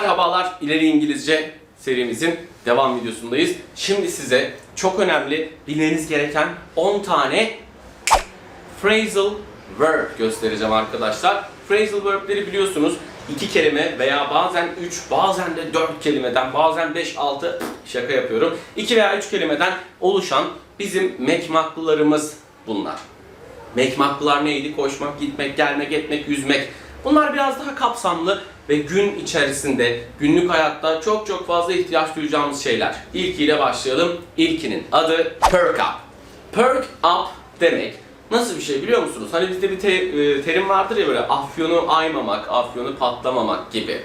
Merhabalar, İleri İngilizce serimizin devam videosundayız. Şimdi size çok önemli, bilmeniz gereken 10 tane phrasal verb göstereceğim arkadaşlar. Phrasal verb'leri biliyorsunuz iki kelime veya bazen 3, bazen de 4 kelimeden, bazen 5, 6 şaka yapıyorum. 2 veya 3 kelimeden oluşan bizim mekmaklılarımız bunlar. Mekmaklılar neydi? Koşmak, gitmek, gelmek, etmek, yüzmek. Bunlar biraz daha kapsamlı ve gün içerisinde, günlük hayatta çok çok fazla ihtiyaç duyacağımız şeyler. İlkiyle başlayalım. İlkinin adı perk up. Perk up demek nasıl bir şey biliyor musunuz? Hani bizde bir te- e, terim vardır ya böyle afyonu aymamak, afyonu patlamamak gibi.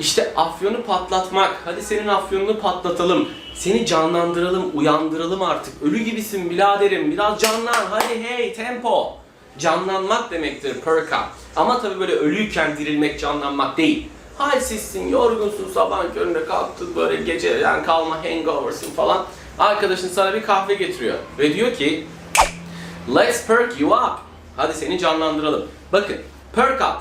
İşte afyonu patlatmak, hadi senin afyonunu patlatalım, seni canlandıralım, uyandıralım artık. Ölü gibisin biraderim, biraz canlan, hadi hey tempo. Canlanmak demektir perk up. Ama tabii böyle ölüyken dirilmek, canlanmak değil. Halsizsin, yorgunsun, sabah köründe kalktın böyle geceden kalma hangover'sın falan. Arkadaşın sana bir kahve getiriyor ve diyor ki Let's perk you up. Hadi seni canlandıralım. Bakın, perk up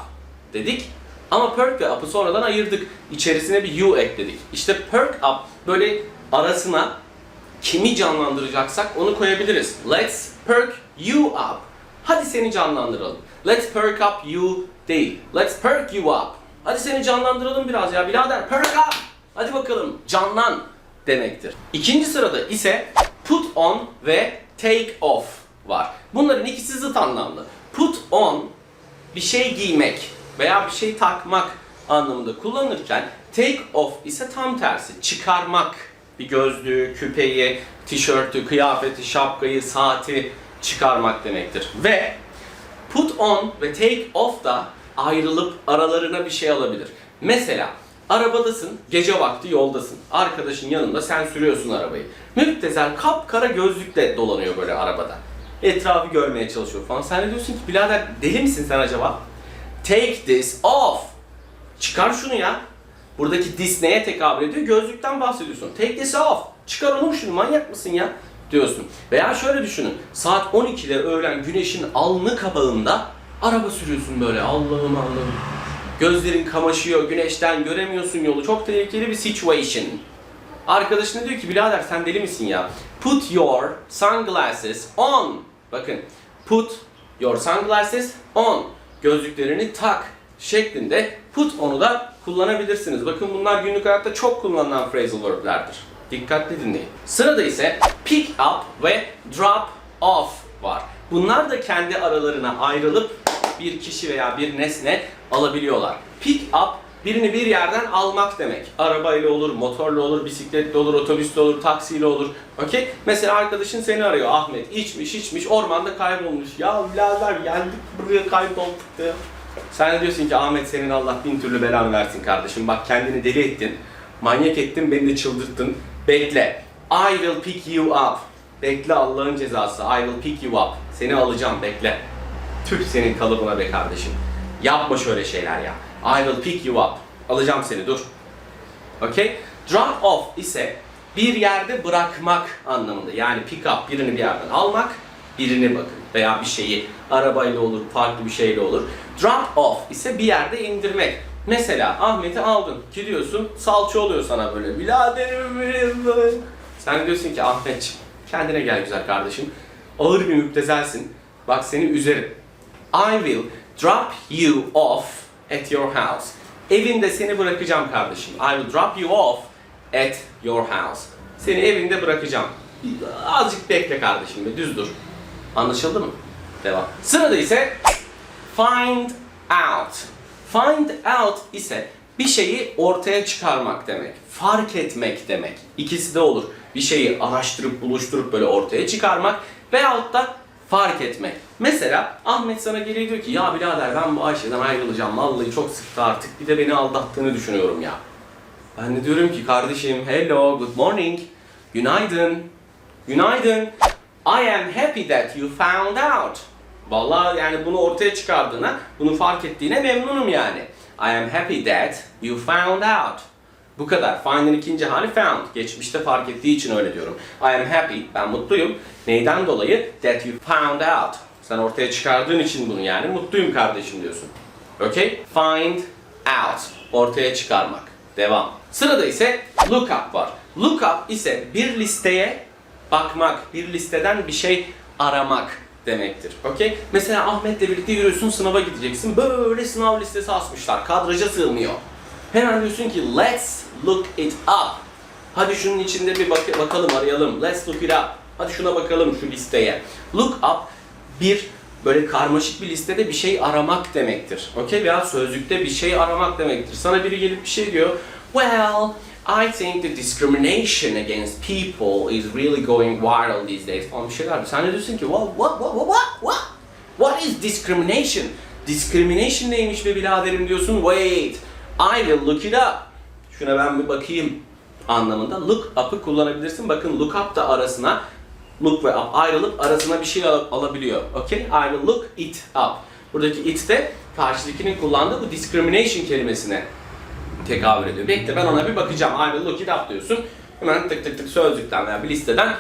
dedik ama perk ve up'ı sonradan ayırdık. İçerisine bir you ekledik. İşte perk up böyle arasına kimi canlandıracaksak onu koyabiliriz. Let's perk you up. Hadi seni canlandıralım. Let's perk up you değil. Let's perk you up. Hadi seni canlandıralım biraz ya birader. Perk up. Hadi bakalım canlan demektir. İkinci sırada ise put on ve take off var. Bunların ikisi zıt anlamlı. Put on bir şey giymek veya bir şey takmak anlamında kullanırken take off ise tam tersi çıkarmak. Bir gözlüğü, küpeyi, tişörtü, kıyafeti, şapkayı, saati çıkarmak demektir. Ve put on ve take off da ayrılıp aralarına bir şey alabilir. Mesela arabadasın, gece vakti yoldasın. Arkadaşın yanında sen sürüyorsun arabayı. Müptezel kapkara gözlükle dolanıyor böyle arabada. Etrafı görmeye çalışıyor falan. Sen de diyorsun ki birader deli misin sen acaba? Take this off. Çıkar şunu ya. Buradaki this neye tekabül ediyor? Gözlükten bahsediyorsun. Take this off. Çıkar oğlum şunu manyak mısın ya? Diyorsun. Veya şöyle düşünün. Saat 12'de öğlen güneşin alnı kabağında araba sürüyorsun böyle. Allah'ım Allah'ım. Gözlerin kamaşıyor, güneşten göremiyorsun yolu. Çok tehlikeli bir situation. Arkadaşına diyor ki birader sen deli misin ya? Put your sunglasses on. Bakın put your sunglasses on. Gözlüklerini tak şeklinde put on'u da kullanabilirsiniz. Bakın bunlar günlük hayatta çok kullanılan phrasal verb'lerdir. Dikkatli dinleyin. Sırada ise pick up ve drop off var. Bunlar da kendi aralarına ayrılıp bir kişi veya bir nesne alabiliyorlar. Pick up birini bir yerden almak demek. Arabayla olur, motorla olur, bisikletle olur, otobüsle olur, taksiyle olur. Okey? Mesela arkadaşın seni arıyor Ahmet. içmiş içmiş ormanda kaybolmuş. Ya birader geldik buraya kaybolduk ya. Sen de diyorsun ki Ahmet senin Allah bin türlü belanı versin kardeşim. Bak kendini deli ettin. Manyak ettin, beni de çıldırttın. Bekle. I will pick you up. Bekle Allah'ın cezası. I will pick you up. Seni alacağım bekle. Tüh senin kalıbına be kardeşim. Yapma şöyle şeyler ya. I will pick you up. Alacağım seni dur. Okay? Drop off ise bir yerde bırakmak anlamında. Yani pick up birini bir yerden almak, birini bakın veya bir şeyi arabayla olur, farklı bir şeyle olur. Drop off ise bir yerde indirmek. Mesela Ahmet'i aldın, gidiyorsun, salça oluyor sana böyle. Biraderim benim. Sen diyorsun ki Ahmetciğim kendine gel güzel kardeşim. Ağır bir müptezelsin. Bak seni üzerim. I will drop you off at your house. Evinde seni bırakacağım kardeşim. I will drop you off at your house. Seni evinde bırakacağım. Azıcık bekle kardeşim be, düz dur. Anlaşıldı mı? Devam. Sırada ise find out. Find out ise bir şeyi ortaya çıkarmak demek. Fark etmek demek. İkisi de olur. Bir şeyi araştırıp buluşturup böyle ortaya çıkarmak veyahut da fark etmek. Mesela Ahmet sana geliyor diyor ki ya birader ben bu Ayşe'den ayrılacağım. Vallahi çok sıktı artık. Bir de beni aldattığını düşünüyorum ya. Ben de diyorum ki kardeşim hello, good morning, günaydın, günaydın. I am happy that you found out. Vallahi yani bunu ortaya çıkardığına, bunu fark ettiğine memnunum yani. I am happy that you found out. Bu kadar. Find'in ikinci hali found. Geçmişte fark ettiği için öyle diyorum. I am happy. Ben mutluyum. Neyden dolayı? That you found out. Sen ortaya çıkardığın için bunu yani. Mutluyum kardeşim diyorsun. Okay? Find out. Ortaya çıkarmak. Devam. Sırada ise lookup var. Lookup ise bir listeye bakmak, bir listeden bir şey aramak demektir. Okey? Mesela Ahmet'le birlikte yürüyorsun, sınava gideceksin. Böyle sınav listesi asmışlar. Kadraja sığmıyor. Hemen diyorsun ki let's look it up. Hadi şunun içinde bir bak- bakalım, arayalım. Let's look it up. Hadi şuna bakalım şu listeye. Look up bir böyle karmaşık bir listede bir şey aramak demektir. Okey? Veya sözlükte bir şey aramak demektir. Sana biri gelip bir şey diyor. Well, I think the discrimination against people is really going viral these days falan bir şeyler. Sen de diyorsun ki what, what, what, what, what? What is discrimination? Discrimination neymiş be biraderim diyorsun. Wait, I will look it up. Şuna ben bir bakayım anlamında look up'ı kullanabilirsin. Bakın look up da arasına look ve up ayrılıp arasına bir şey al- alabiliyor. Okay? I will look it up. Buradaki it de karşıdakinin kullandığı bu discrimination kelimesine tekabül ediyor. Bekle ben ona bir bakacağım. I will look it up diyorsun. Hemen tık tık tık sözlükten veya bir listeden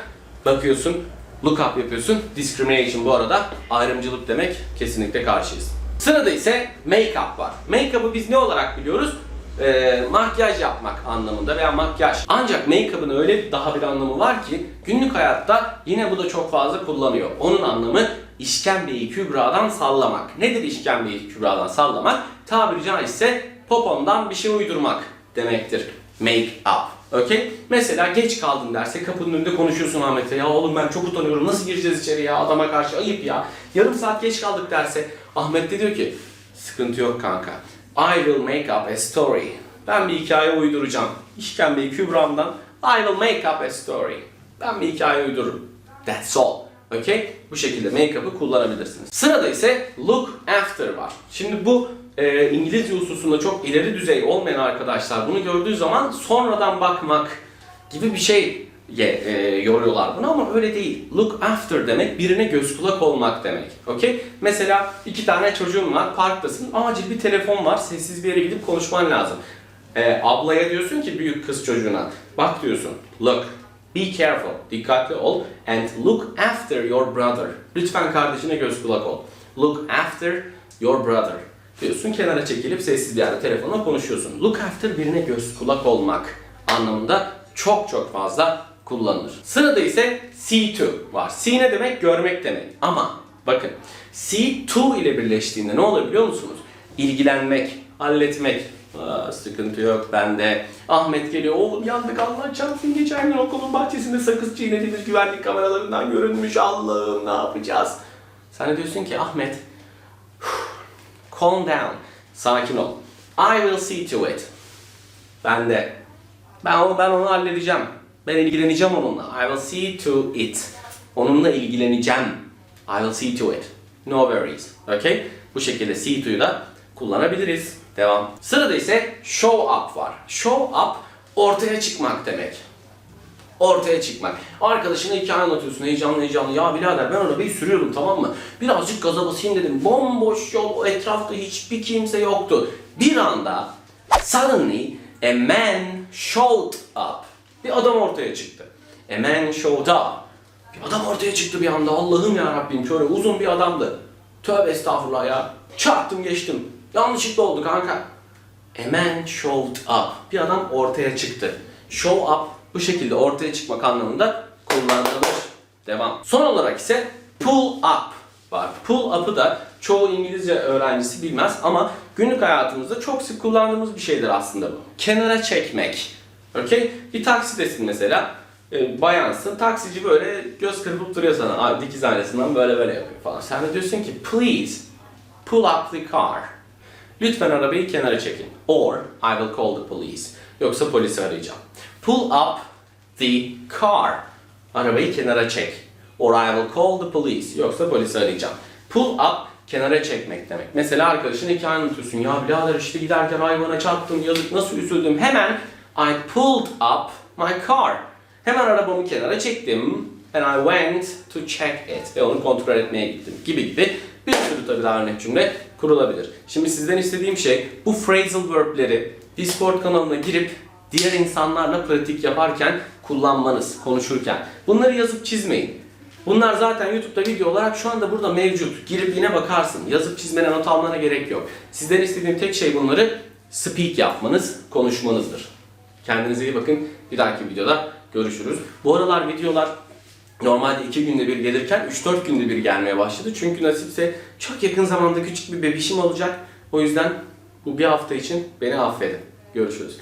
bakıyorsun. Look up yapıyorsun. Discrimination bu arada ayrımcılık demek. Kesinlikle karşıyız. Sırada ise make-up var. Make-up'ı biz ne olarak biliyoruz? Ee, makyaj yapmak anlamında veya makyaj. Ancak make-up'ın öyle daha bir anlamı var ki günlük hayatta yine bu da çok fazla kullanıyor. Onun anlamı işkembeyi kübradan sallamak. Nedir işkembeyi kübradan sallamak? Tabiri caizse popondan bir şey uydurmak demektir. Make up. Okey? Mesela geç kaldın derse kapının önünde konuşuyorsun Ahmet'e. Ya oğlum ben çok utanıyorum. Nasıl gireceğiz içeri ya? Adama karşı ayıp ya. Yarım saat geç kaldık derse. Ahmet de diyor ki sıkıntı yok kanka. I will make up a story. Ben bir hikaye uyduracağım. İşkembeyi kübramdan I will make up a story. Ben bir hikaye uydururum. That's all. Okay? Bu şekilde make-up'ı kullanabilirsiniz. Sırada ise look after var. Şimdi bu e, İngilizce hususunda çok ileri düzey olmayan arkadaşlar bunu gördüğü zaman sonradan bakmak gibi bir şey e, yoruyorlar bunu ama öyle değil. Look after demek birine göz kulak olmak demek. Okay? Mesela iki tane çocuğun var, parktasın, acil bir telefon var, sessiz bir yere gidip konuşman lazım. E, ablaya diyorsun ki büyük kız çocuğuna, bak diyorsun, look, Be careful, dikkatli ol and look after your brother. Lütfen kardeşine göz kulak ol. Look after your brother. Diyorsun kenara çekilip sessiz bir yerde telefonla konuşuyorsun. Look after birine göz kulak olmak anlamında çok çok fazla kullanılır. Sırada ise see to var. See ne demek? Görmek demek. Ama bakın see to ile birleştiğinde ne olur biliyor musunuz? İlgilenmek, halletmek, Aa, sıkıntı yok bende. Ahmet geliyor. Oğlum yandık Allah çarpsın. Geçen gün okulun bahçesinde sakız çiğnediğimiz güvenlik kameralarından görünmüş. Allah'ım ne yapacağız? Sen de diyorsun ki Ahmet calm down. Sakin ol. I will see to it. Ben de. Ben onu, ben onu halledeceğim. Ben ilgileneceğim onunla. I will see to it. Onunla ilgileneceğim. I will see to it. No worries. Okay? Bu şekilde see to'yu da kullanabiliriz. Devam. Sırada ise show up var. Show up ortaya çıkmak demek. Ortaya çıkmak. Arkadaşına hikaye anlatıyorsun heyecanlı heyecanlı. Ya birader ben arabayı sürüyorum tamam mı? Birazcık gaza basayım dedim. Bomboş yol, etrafta hiçbir kimse yoktu. Bir anda suddenly a man showed up. Bir adam ortaya çıktı. A man showed up. Bir adam ortaya çıktı bir anda. Allah'ım ya Rabbim şöyle uzun bir adamdı. Tövbe estağfurullah ya. Çarptım geçtim. Yanlışlıkla oldu kanka. A man showed up. Bir adam ortaya çıktı. Show up bu şekilde ortaya çıkmak anlamında kullanılır. Devam. Son olarak ise pull up var. Pull up'ı da çoğu İngilizce öğrencisi bilmez ama günlük hayatımızda çok sık kullandığımız bir şeydir aslında bu. Kenara çekmek. Okay? Bir taksidesin mesela. E, bayansın. Taksici böyle göz kırpıp duruyor sana. Abi, dikiz aynasından böyle böyle yapıyor falan. Sen de diyorsun ki please pull up the car. Lütfen arabayı kenara çekin. Or I will call the police. Yoksa polisi arayacağım. Pull up the car. Arabayı kenara çek. Or I will call the police. Yoksa polisi arayacağım. Pull up kenara çekmek demek. Mesela arkadaşına hikaye anlatıyorsun. Ya birader işte giderken hayvana çarptım yazık nasıl üzüldüm. Hemen I pulled up my car. Hemen arabamı kenara çektim. And I went to check it. Ve onu kontrol etmeye gittim. Gibi gibi bir sürü tabii daha örnek cümle kurulabilir. Şimdi sizden istediğim şey bu phrasal verb'leri Discord kanalına girip diğer insanlarla pratik yaparken kullanmanız, konuşurken. Bunları yazıp çizmeyin. Bunlar zaten YouTube'da video olarak şu anda burada mevcut. Girip yine bakarsın. Yazıp çizmene not almana gerek yok. Sizden istediğim tek şey bunları speak yapmanız, konuşmanızdır. Kendinize iyi bakın. Bir dahaki videoda görüşürüz. Bu aralar videolar normalde 2 günde bir gelirken 3-4 günde bir gelmeye başladı. Çünkü nasipse çok yakın zamanda küçük bir bebişim olacak. O yüzden bu bir hafta için beni affedin. Görüşürüz.